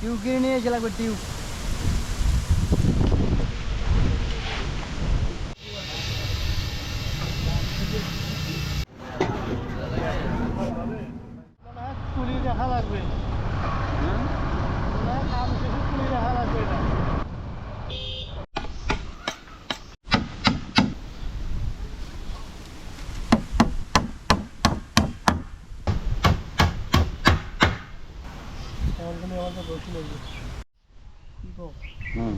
Tube কিনে নিয়ে এসে লাগবে টিউব। দেখা লাগবে না, কাম শেষে কুলি দেখা লাগবে এটা তুমি আমাকে বসে লাগবে হুম।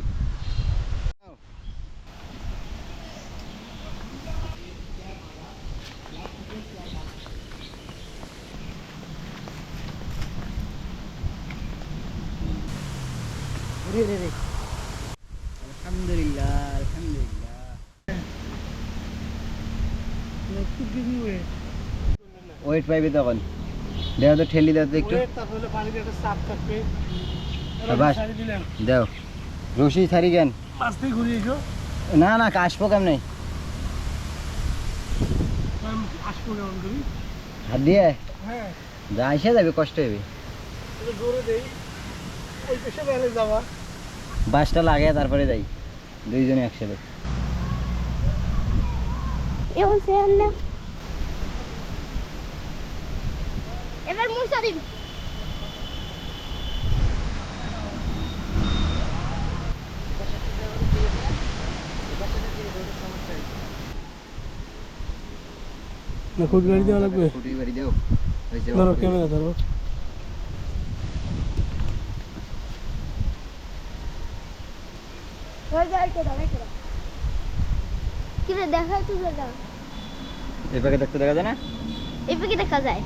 রে ওয়েট পাইবে তখন দেও তো ঠেলি দাও তো একটু। বাস। দাও। রশি ছাড়ি কেন? না না আসব কেমন হাত দিয়ে? হ্যাঁ। যা এসে যাবে কষ্ট হবে। বাসটা লাগে তারপরে যাই। দুইজনে একসাথে। এবার মুসা দিন না দেওয়া লাগবে? খুঁটি বাড়ি দাও ধরো ক্যামেরা ধরো। ওই গাড়িতে দাও রেখে দাও কি রে দেখা যায় না? কি দেখা যায়।